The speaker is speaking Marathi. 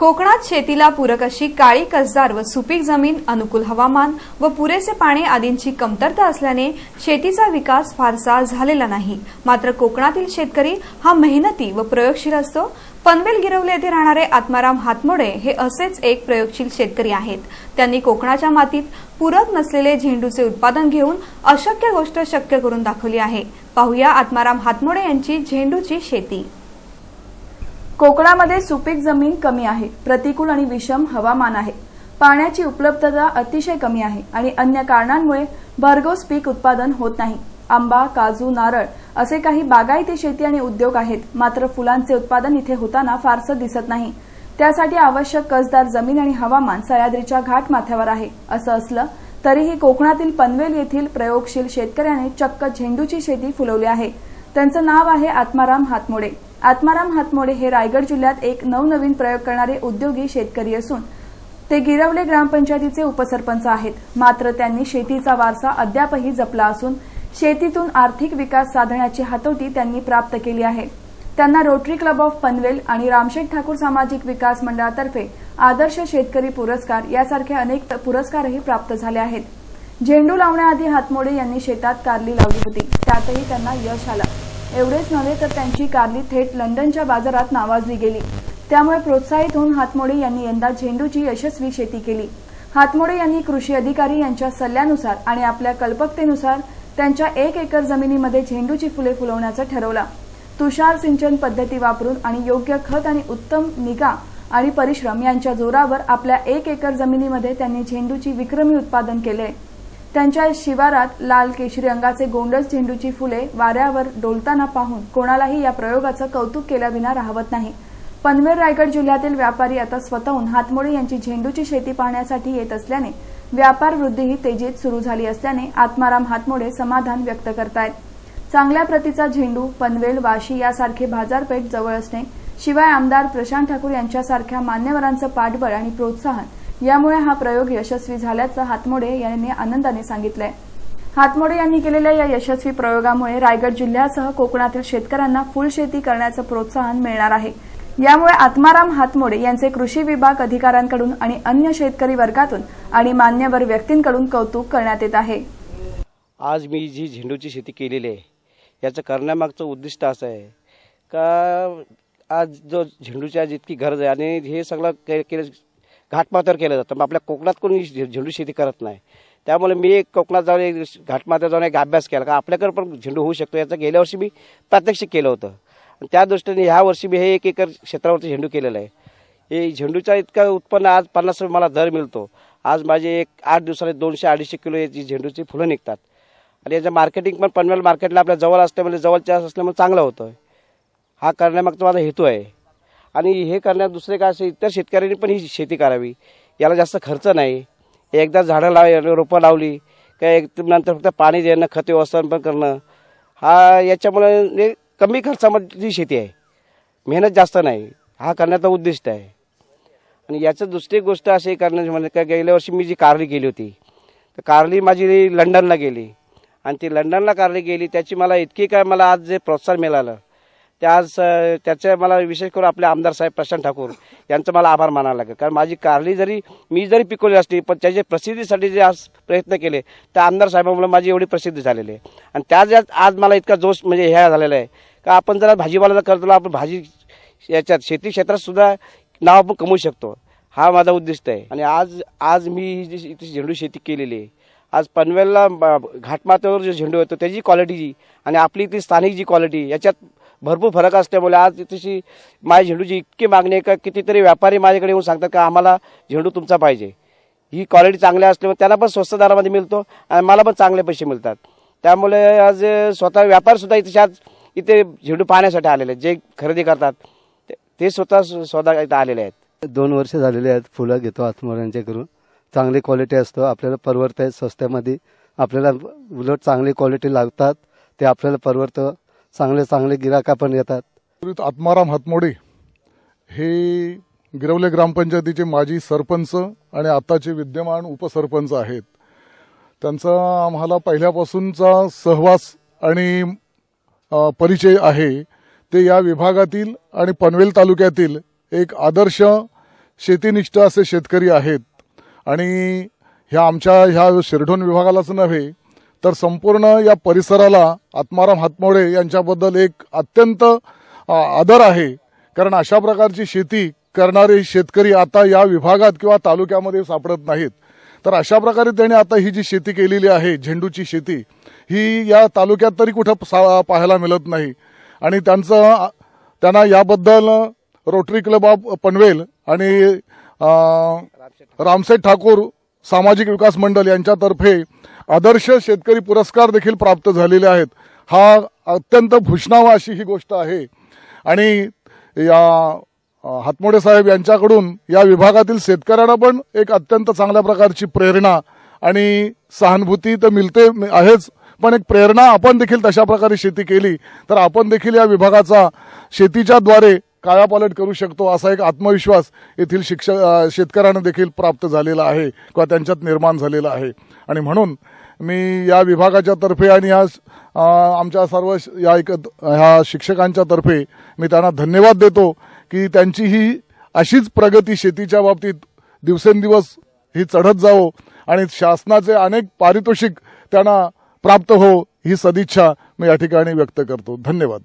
कोकणात शेतीला पूरक अशी काळी कसदार व सुपीक जमीन अनुकूल हवामान व पुरेसे पाणी आदींची कमतरता असल्याने शेतीचा विकास फारसा झालेला नाही. मात्र कोकणातील शेतकरी हा मेहनती व प्रयोगशील असतो. पनवेल गिरवले येथे राहणारे आत्माराम हातमोडे हे असेच एक प्रयोगशील शेतकरी आहेत. त्यांनी कोकणाच्या मातीत पूरक नसलेले झेंडूचे उत्पादन घेऊन अशक्य गोष्ट शक्य करून दाखवली आहे. पाहूया आत्माराम हातमोडे यांची झेंडूची शेती. कोकणामध्ये सुपीक जमीन कमी आहे. प्रतिकूल आणि विषम हवामान आहे. पाण्याची उपलब्धता अतिशय कमी आहे आणि अन्य कारणांमुळे भरघोस पीक उत्पादन होत नाही. आंबा काजू नारळ असे काही बागायती शेती आणि उद्योग आहेत. मात्र फुलांचे उत्पादन इथे होताना फारसं दिसत नाही. त्यासाठी आवश्यक कसदार जमीन आणि हवामान सह्याद्रीच्या घाट माथ्यावर आहे. असं असलं तरीही कोकणातील पनवेल येथील प्रयोगशील शेतकऱ्याने चक्क झेंडूची शेती फुलवली आहे. त्यांचं नाव आहे आत्माराम हातमोडे. आत्माराम हातमोडे हे रायगड जिल्ह्यात एक नवनवीन प्रयोग करणारे उद्योगी शेतकरी असून ते गिरवले ग्रामपंचायतीचे उपसरपंच आहेत. मात्र त्यांनी शेतीचा वारसा अद्यापही जपला असून शेतीतून आर्थिक विकास साधण्याची हातोटी त्यांनी प्राप्त केली आहे. त्यांना रोटरी क्लब ऑफ पनवेल आणि रामशेठ ठाकूर सामाजिक विकास मंडळातर्फे आदर्श शेतकरी पुरस्कार यासारखे अनेक पुरस्कारही प्राप्त झाले आहेत. झेंडू लावण्याआधी हातमोडे यांनी शेतात कारली लावली होती. त्यातही त्यांना यश आलं. एवढेच नव्हे तर त्यांची कारली थेट लंडनच्या बाजारात नावाजली गेली. त्यामुळे प्रोत्साहित होऊन हातमोडे यांनी यंदा झेंडूची यशस्वी शेती केली. हातमोडे यांनी कृषी अधिकारी यांच्या सल्ल्यानुसार आणि आपल्या कल्पकतेनुसार त्यांच्या एक एकर जमिनीमध्ये झेंडूची फुले फुलवण्याचं ठरवलं. तुषार सिंचन पद्धती वापरून आणि योग्य खत आणि उत्तम निगा आणि परिश्रम यांच्या जोरावर आपल्या एक एकर जमिनीमध्ये त्यांनी झेंडूची विक्रमी उत्पादन केले त्यांच्या शिवारात लाल केशरी रंगाचे गोंडस झेंडूची फुले वाऱ्यावर डोलताना पाहून कोणालाही या प्रयोगाचं कौतुक केल्याविना राहवत नाही. पनवेल रायगड जिल्ह्यातील व्यापारी आता स्वतःहून हातमोडे यांची झेंडूची शेती पाहण्यासाठी येत असल्याने व्यापार वृद्धीही तेजीत सुरू झाली असल्याने आत्माराम हातमोडे समाधान व्यक्त करतायत. चांगल्या प्रतीचा झेंडू पनवेल वाशी यासारखे बाजारपेठ जवळ असणे शिवाय आमदार प्रशांत ठाकूर यांच्यासारख्या मान्यवरांचं पाठबळ आणि प्रोत्साहन यामुळे हा प्रयोग यशस्वी झाल्याचं हातमोडे यांनी आनंदाने सांगितलंय. हातमोडे यांनी केलेल्या या यशस्वी प्रयोगामुळे रायगड जिल्ह्यासह कोकणातील शेतकऱ्यांना फुलशेती करण्याचं प्रोत्साहन मिळणार आहे. यामुळे आत्माराम हातमोडे यांचे कृषी विभाग अधिकाऱ्यांकडून आणि अन्य शेतकरी वर्गातून आणि मान्यवर व्यक्तींकडून कौतुक करण्यात येत आहे. आज मी जी झेंडूची शेती केलेली आहे याचं करण्यामागचं उद्दिष्ट असं आहे का? आज जो झेंडूच्या जितकी गरज आहे आणि हे सगळं केलं घाटमाथ्यावर केलं जातं. मग आपल्या कोकणात कोणी झेंडू शेती करत नाही. त्यामुळे मी एक कोकणात जाऊन एक घाटमाथ्यावर जाऊन एक अभ्यास केला. का आपल्याकडे पण झेंडू होऊ शकतो. याचं गेल्या वर्षी मी प्रात्यक्षिक केलं होतं. आणि त्या दृष्टीने ह्या वर्षी मी हे एक एकर क्षेत्रावरती झेंडू केलेलं आहे. हे झेंडूचा इतका उत्पन्न आज पन्नास रुपये मला दर मिळतो. आज माझे एक आठ दिवसाला दोनशे अडीचशे किलो याची झेंडूची फुलं निघतात. आणि याचं मार्केटिंग पण पनवेल मार्केटला आपल्या जवळ असल्यामुळे जवळच्या असल्यामुळे चांगलं होतं. हा करण्यामागचा माझा हेतू आहे. आणि हे करण्यात दुसरे काय असे इतर शेतकऱ्यांनी पण ही शेती करावी. याला जास्त खर्च नाही. एकदा झाडं लाव रोपं लावली काय एक नंतर फक्त पाणी देणं खत व्यवस्थापन पण करणं हा याच्यामुळे म्हणजे कमी खर्चामध्ये जी शेती आहे मेहनत जास्त नाही. हा करण्याचा उद्दिष्ट आहे. आणि याचं दुसरी गोष्ट अशी करण्याची म्हणजे काय गेल्या वर्षी मी जी कारली गेली होती तर कारली माझी लंडनला गेली. आणि ती लंडनला कारली गेली त्याची मला इतकी काय मला आज जे प्रोत्साहन मिळालं त्याच त्याचे मला विशेष करून आपले आमदार साहेब प्रशांत ठाकूर यांचं मला आभार मानावं लागेल. कारण माझी कारली जरी मी जरी पिकवली असली पण त्याच्या प्रसिद्धीसाठी जे आज प्रयत्न केले त्या आमदार साहेबांमुळे माझी एवढी प्रसिद्धी झालेली आहे. आणि त्याच आज मला इतका जोश म्हणजे हे झालेला आहे. का आपण जरा भाजीपाला करतो आपण भाजी याच्यात शेती क्षेत्रात सुद्धा नाव आपण कमवू शकतो. हा माझा उद्दिष्ट आहे. आणि आज आज मी जी इथे झेंडू शेती केलेली आहे आज पनवेलला ब- घाटमाथ्यावर जो झेंडू येतो त्याची क्वालिटी जी आणि आपली ती स्थानिक जी क्वालिटी याच्यात भरपूर फरक असल्यामुळे आज तशी माझ्या झेंडूची इतकी मागणी आहे का कितीतरी व्यापारी माझ्याकडे येऊन सांगतात का आम्हाला झेंडू तुमचा पाहिजे. ही क्वालिटी चांगली असल्यामुळे त्यांना पण स्वस्त दरामध्ये मिळतो आणि मला पण चांगले पैसे मिळतात. त्यामुळे आज स्वतः व्यापारसुद्धा इथे आज इथे झेंडू पाहण्यासाठी आलेले आहेत जे खरेदी करतात. ते- स्वतः स्वतः इथं आलेले आहेत. दोन वर्ष झालेले आहेत फुलं घेतो आत्मोऱ्यांच्याकडून चांगली क्वालिटी असतो आपल्याला परवडत आहे स्वस्त्यामध्ये आपल्याला उलट चांगली क्वालिटी लागतात ते आपल्याला परवडतं. चांगले चांगले गिराका पण येतात. आत्माराम हातमोडे हे गिरवले ग्रामपंचायतीचे माजी सरपंच आणि आताचे विद्यमान उपसरपंच आहेत. त्यांचा आम्हाला पहिल्यापासूनचा सहवास आणि परिचय आहे. ते या विभागातील आणि पनवेल तालुक्यातील एक आदर्श शेतीनिष्ठ असे शेतकरी आहेत. आणि ह्या आमच्या ह्या शिरढोण विभागालाच नव्हे तर संपूर्ण या परिसराला आत्माराम हातमोडे यांच्याबद्दल एक अत्यंत आदर आहे. कारण अशा प्रकारची शेती करणारे शेतकरी आता या विभागात किंवा तालुक्यामध्ये सापडत नाहीत. तर अशा प्रकारे त्यांनी आता ही जी शेती केलेली आहे झेंडूची शेती ही या तालुक्यात तरी कुठं सा- पाहायला मिळत नाही. आणि त्यांचं त्यांना याबद्दल रोटरी क्लब ऑफ पनवेल आणि रामसेठ ठाकूर सामाजिक विकास मंडळ यांच्यातर्फे आदर्श शेतकरी पुरस्कार देखील प्राप्त झालेले आहेत. हा अत्यंत भूषणावा अशी ही गोष्ट आहे. आणि या हातमोडे साहेब यांच्याकडून या विभागातील शेतकऱ्यांना पण एक अत्यंत चांगल्या प्रकारची प्रेरणा आणि सहानुभूती तर मिळते आहेच. पण एक प्रेरणा आपण देखील तशा प्रकारे शेती केली तर आपण देखील या विभागाचा शेतीच्या द्वारे कायापालट करू शकतो असा एक आत्मविश्वास येथील शिक्षक शेतकऱ्यांना देखील प्राप्त झालेला आहे किंवा त्यांच्यात निर्माण झालेला आहे. आणि म्हणून मी या विभागाच्या तर्फे आणि या आमच्या सर्व या एक ह्या शिक्षकांच्या तर्फे मी त्यांना धन्यवाद देतो की त्यांची ही अशीच प्रगती शेतीच्या बाबतीत दिवसेंदिवस ही चढत जावो आणि शासनाचे अनेक पारितोषिक त्यांना प्राप्त हो ही सदिच्छा मी या ठिकाणी व्यक्त करतो. धन्यवाद.